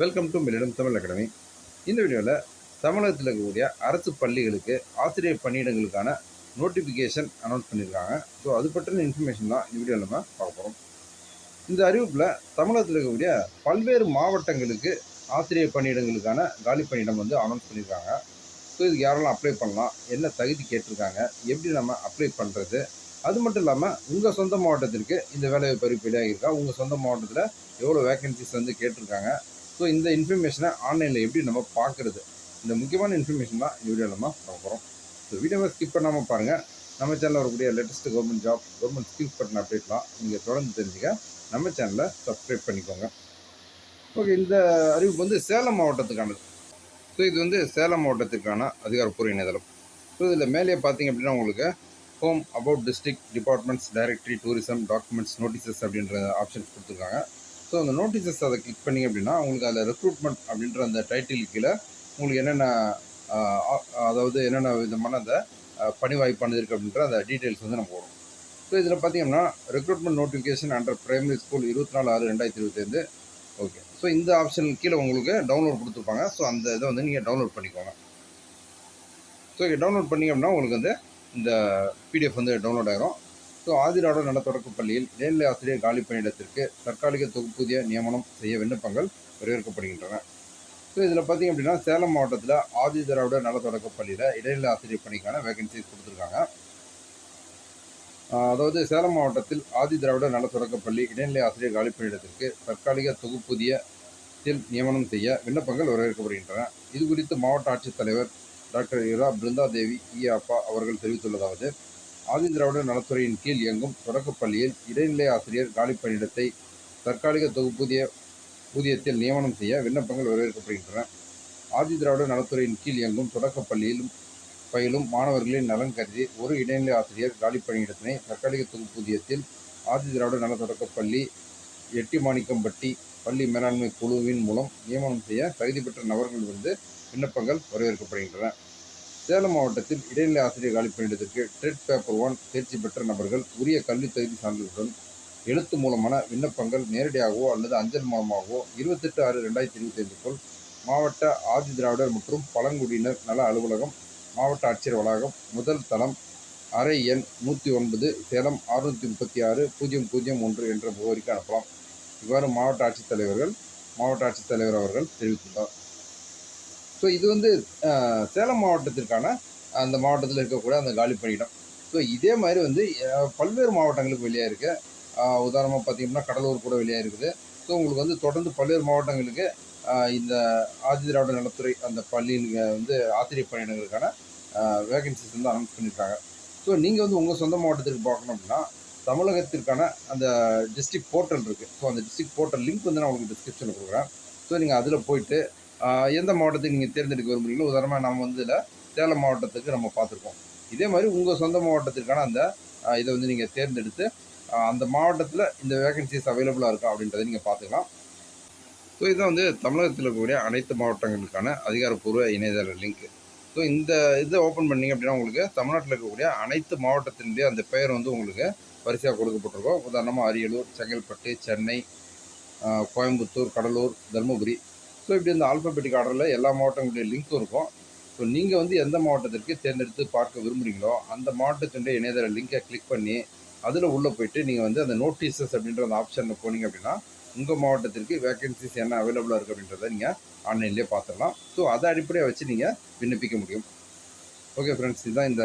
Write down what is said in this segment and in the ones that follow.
Welcome to மில்லிடம் Tamil academy இந்த வீடியோவில் தமிழகத்தில் இருக்கக்கூடிய அரசு பள்ளிகளுக்கு ஆசிரியர் பணியிடங்களுக்கான நோட்டிஃபிகேஷன் அனௌன்ஸ் பண்ணியிருக்காங்க ஸோ அது பற்றின இன்ஃபர்மேஷன் தான் இந்த வீடியோவில் நம்ம பார்க்க போகிறோம் இந்த அறிவிப்பில் தமிழகத்தில் இருக்கக்கூடிய பல்வேறு மாவட்டங்களுக்கு ஆசிரியர் பணியிடங்களுக்கான காலி பணியிடம் வந்து அனௌன்ஸ் பண்ணியிருக்காங்க ஸோ இதுக்கு யாரெல்லாம் அப்ளை பண்ணலாம்? என்ன தகுதி கேட்டிருக்காங்க? எப்படி நம்ம அப்ளை பண்ணுறது அது மட்டும் இல்லாமல் உங்கள் சொந்த மாவட்டத்திற்கு இந்த வேலை பறிப்பீடாக இருக்கா உங்கள் சொந்த மாவட்டத்தில் எவ்வளோ வேக்கன்சிஸ் வந்து கேட்டிருக்காங்க? ஸோ இந்த இன்ஃபர்மேஷனை ஆன்லைனில் எப்படி நம்ம பார்க்குறது? இந்த முக்கியமான இன்ஃபர்மேஷன் தான் இந்த நம்ம பார்க்க போகிறோம் ஸோ வீடியோவை ஸ்கிப் பண்ணாமல் பாருங்கள் நம்ம சேனலில் வரக்கூடிய latest government job government skills பற்றின அப்டேட்லாம் நீங்கள் தொடர்ந்து தெரிஞ்சுக்க நம்ம சேனலை சப்ஸ்கிரைப் பண்ணிக்கோங்க. ஓகே இந்த அறிவிப்பு வந்து சேலம் மாவட்டத்துக்கானது. ஸோ இது வந்து சேலம் மாவட்டத்துக்கான அதிகாரப்பூர்வ இணையதளம். ஸோ இதில் மேலே பார்த்தீங்க அப்படின்னா உங்களுக்கு home about district departments directory tourism documents notices அப்படின்ற ஆப்ஷன்ஸ் கொடுத்துருக்காங்க. ஸோ அந்த நோட்டீஸஸ் அதை கிளிக் பண்ணிங்க அப்படின்னா உங்களுக்கு அதில் ரெக்ரூட்மெண்ட் அப்படின்ற அந்த டைட்டில் கீழே உங்களுக்கு என்னென்ன ஆ- அதாவது என்னென்ன விதமான அந்த பணி வாய்ப்பானது இருக்குது அப்படின்ற அந்த டீட்டெயில்ஸ் வந்து நம்ம வரும் ஸோ இதில் பார்த்தீங்கன்னா recruitment notification under primary school இருபத்தி நாலு ஆறு ரெண்டாயிரத்தி இருபத்தைந்து. ஓகே ஸோ இந்த ஆப்ஷன் கீழே உங்களுக்கு டவுன்லோட் கொடுத்துருப்பாங்க. ஸோ அந்த இதை வந்து நீங்கள் டவுன்லோட் பண்ணிக்கோங்க. ஸோ இங்கே டவுன்லோட் பண்ணிங்க அப்படின்னா உங்களுக்கு வந்து இந்த பிடிஎஃப் வந்து டவுன்லோட் ஆகிரும் ஸோ ஆதிராட நல தொடக்கப் பள்ளியில் இடைநிலை ஆசிரியர் காலி பணியிடத்திற்கு தற்காலிக தொகுப்பூதிய நியமனம் செய்ய விண்ணப்பங்கள் வரவேற்கப்படுகின்றன ஸோ இதில் பார்த்திங்க அப்படின்னா சேலம் மாவட்டத்தில் ஆதி திராவிட நல தொடக்கப் பள்ளியில் இடைநிலை ஆசிரியர் பணிக்கான வேகன்சிஸ் கொடுத்துருக்காங்க. அதாவது சேலம் மாவட்டத்தில் ஆதி திராவிட நல தொடக்கப் பள்ளி இடைநிலை ஆசிரியர் காலி பணியிடத்திற்கு தற்காலிக தொகுப்பூதியத்தில் நியமனம் செய்ய விண்ணப்பங்கள் வரவேற்கப்படுகின்றன இது குறித்து மாவட்ட ஆட்சித்தலைவர் டாக்டர் இரா பிருந்தா தேவி இ அப்பா அவர்கள் தெரிவித்துள்ளதாவது ஆதிதிராவிட நலத்துறையின் கீழ் இயங்கும் தொடக்கப்பள்ளியில் இடைநிலை ஆசிரியர் காலி பணியிடத்தை தற்காலிக தொகுப்பூதிய ஊதியத்தில் நியமனம் செய்ய விண்ணப்பங்கள் வரவேற்கப்படுகின்றன. ஆதிதிராவிட நலத்துறையின் கீழ் இயங்கும் தொடக்கப் பள்ளியிலும் பயிலும் மாணவர்களின் நலன் கருதி ஒரு இடைநிலை ஆசிரியர் காலி பணியிடத்தினை தற்காலிக தொகுப்பூதியத்தில் ஆதிதிராவிட நல தொடக்கப்பள்ளி எட்டிமாணிக்கம்பட்டி பள்ளி மேலாண்மை குழுவின் மூலம் நியமனம் செய்ய தகுதி பெற்ற நபர்களிலிருந்து விண்ணப்பங்கள் வரவேற்கப்படுகின்றன. சேலம் மாவட்டத்தில் இடைநிலை ஆசிரியர் காலி பணியிடத்திற்கு டெட் பேப்பர் ஒன் தேர்ச்சி பெற்ற நபர்கள் உரிய கல்வி தகுதி சான்றிதழுடன் எழுத்து மூலமான விண்ணப்பங்கள் நேரடியாகவோ அல்லது அஞ்சல் மூலமாகவோ இருபத்தெட்டு ஆறு ரெண்டாயிரத்தி இருபத்தி ஐந்துக்குள் மாவட்ட ஆதி திராவிடர் மற்றும் பழங்குடியினர் நல அலுவலகம் மாவட்ட ஆட்சியர் வளாகம் முதல் தளம் அறை எண் நூற்றி ஒன்பது சேலம் அறுநூற்றி முப்பத்தி ஆறு பூஜ்ஜியம் பூஜ்ஜியம் ஒன்று என்ற முகவரிக்கு அனுப்பலாம். இவ்வாறு மாவட்ட ஆட்சித்தலைவர்கள் மாவட்ட ஆட்சித்தலைவர் அவர்கள் தெரிவித்துள்ளார். ஸோ இது வந்து சேலம் மாவட்டத்திற்கான அந்த மாவட்டத்தில் இருக்கக்கூடிய அந்த காலி பணியிடம். ஸோ இதே மாதிரி வந்து பல்வேறு மாவட்டங்களுக்கு வெளியாக இருக்கு. உதாரணமாக பார்த்தீங்கன்னா கடலூர் கூட வெளியாக இருக்குது. ஸோ உங்களுக்கு வந்து தொடர்ந்து பல்வேறு மாவட்டங்களுக்கு இந்த ஆதி திராவிட நலத்துறை அந்த பள்ளியில் வந்து ஆசிரியர் பணியிடங்களுக்கான வேகன்சிஸ் வந்து அனௌன்ஸ் பண்ணியிருக்காங்க. ஸோ நீங்கள் வந்து உங்கள் சொந்த மாவட்டத்திற்கு பார்க்கணும் அப்படின்னா தமிழகத்திற்கான அந்த டிஸ்ட்ரிக்ட் போர்ட்டல் இருக்குது ஸோ அந்த டிஸ்ட்ரிக்ட் போர்ட்டல் லிங்க் வந்து நான் உங்களுக்கு டிஸ்கிரிப்ஷனில் கொடுக்குறேன். ஸோ நீங்கள் அதில் போயிட்டு எந்த மாவட்டத்துக்கு நீங்கள் தேர்ந்தெடுக்க விரும்புகிறீங்களோ உதாரணமாக நம்ம வந்து இதில் சேலம் மாவட்டத்துக்கு நம்ம பார்த்துருக்கோம். இதே மாதிரி உங்கள் சொந்த மாவட்டத்திற்கான அந்த இதை வந்து நீங்கள் தேர்ந்தெடுத்து அந்த மாவட்டத்தில் இந்த வேகன்சிஸ் அவைலபிளாக இருக்கா அப்படின்றத நீங்கள் பார்த்துக்கலாம். ஸோ இதுதான் வந்து தமிழகத்தில் இருக்கக்கூடிய அனைத்து மாவட்டங்களுக்கான அதிகாரப்பூர்வ இணையதள லிங்க் ஸோ இந்த இதை ஓப்பன் பண்ணீங்க அப்படின்னா உங்களுக்கு தமிழ்நாட்டில் இருக்கக்கூடிய அனைத்து மாவட்டத்தினுடைய அந்த பெயர் வந்து உங்களுக்கு வரிசையாக கொடுக்கப்பட்டிருக்கும். உதாரணமாக அரியலூர் செங்கல்பட்டு சென்னை கோயம்புத்தூர் கடலூர் தருமபுரி ஸோ இப்படி இந்த ஆல்பபெட்டிக் ஆர்டரில் எல்லா மாவட்டங்களுடைய லிங்க்கும் இருக்கும். ஸோ நீங்கள் வந்து எந்த மாவட்டத்திற்கு தேர்ந்தெடுத்து பார்க்க விரும்புகிறீங்களோ அந்த மாவட்டத்தினுடைய இணையதள லிங்கை கிளிக் பண்ணி அதில் உள்ளே போயிட்டு நீங்கள் வந்து அந்த நோட்டீசஸ் அப்படின்ற அந்த ஆப்ஷனில் போனீங்க அப்படின்னா உங்கள் மாவட்டத்திற்கு வேகன்சிஸ் என்ன அவைலபிளாக இருக்குது அப்படின்றத நீங்கள் ஆன்லைன்லேயே பார்த்துடலாம். ஸோ அதை அடிப்படையாக வச்சு நீங்கள் விண்ணப்பிக்க முடியும். ஓகே ஃப்ரெண்ட்ஸ் இதுதான் இந்த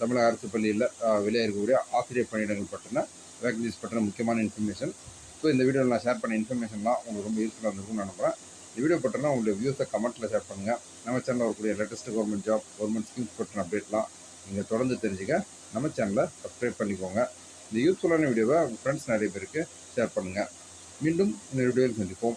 தமிழக அரசு பள்ளியில் வெளியே இருக்கக்கூடிய ஆசிரியர் பணியிடங்கள் பற்றின வேகன்சிஸ் பற்றின முக்கியமான இன்ஃபர்மேஷன் ஸோ இந்த வீடியோவில் நான் ஷேர் பண்ண இன்ஃபர்மேஷன்லாம் உங்களுக்கு ரொம்ப யூஸ்ஃபுல்லாக இருந்திருக்கும்னு நான் இந்த வீடியோ பற்றினா உங்களுடைய வியூஸை கமெண்ட்டில் ஷேர் பண்ணுங்கள் நம்ம சேனலில் வரக்கூடிய latest government job government schemes பற்றின அப்டேட்லாம் நீங்கள் தொடர்ந்து தெரிஞ்சுக்க நம்ம சேனலை சப்ஸ்கிரைப் பண்ணிக்கோங்க. இந்த யூஸ்ஃபுல்லான வீடியோவை உங்கள் ஃப்ரெண்ட்ஸ் நிறைய பேருக்கு ஷேர் பண்ணுங்கள் மீண்டும் இந்த வீடியோவில் சந்திப்போம்.